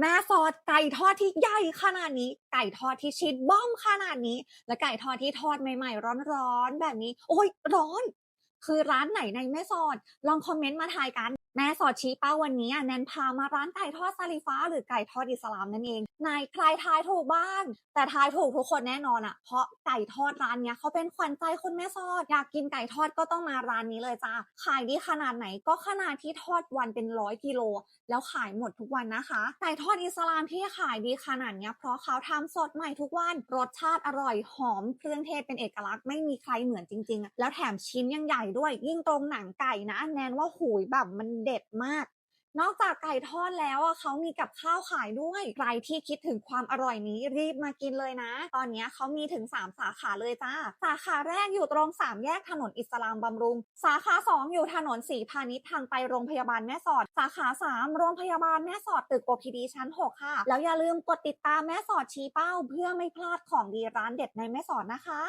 แม่ซอดไก่ทอดที่ใหญ่ขนาดนี้ ไก่ทอดที่ชิดบ้อมขนาดนี้ และไก่ทอดที่ทอดใหม่ๆ ร้อนๆแบบนี้ โอ้ยร้อน คือร้านไหนในแม่ซอดลองคอมเมนต์มาทายกัน แม่สอดชี้เป้าวันนี้อะแนนพามาร้านไก่ทอดซาลิฟ้า หรือไก่ทอดอิสลามนั่นเองนายใครทายถูกบ้าง แต่ทายถูกทุกคนแน่นอนอะ เพราะไก่ทอดร้านเนี้ยเขาเป็นขวัญใจคนแม่สอด อยากกินไก่ทอดก็ต้องมาร้านนี้เลยจ้าขายดีขนาดไหนก็ขนาดที่ทอดวันเป็นร้อยกิโล แล้วขายหมดทุกวันนะคะ ไก่ทอดอิสลามที่ขายดีขนาดเนี้ยเพราะเขาทำสดใหม่ทุกวันรสชาติอร่อยหอมเครื่องเทศเป็นเอกลักษณ์ไม่มีใครเหมือนจริง ๆ แล้วแถมชิ้นยังใหญ่ด้วยยิ่งตรงหนังไก่นะแนนว่าหูยแบบมันเด็ดมาก นอกจากไก่ทอดแล้วอะเขามีกับข้าวขายด้วย ใครที่คิดถึงความอร่อยนี้รีบมากินเลยนะ ตอนนี้เขามีถึง 3 สาขาเลยจ้า สาขาแรกอยู่ตรง3แยกถนนอิสลามบำรุง สาขา 2 อยู่ถนนสีพาณิชย์ทางไปโรงพยาบาลแม่สอด สาขา 3 โรงพยาบาลแม่สอดตึก OPD ชั้น 6 ค่ะ แล้วอย่าลืมกดติดตามแม่สอดชี้เป้า เพื่อไม่พลาดของดีร้านเด็ดในแม่สอดนะคะ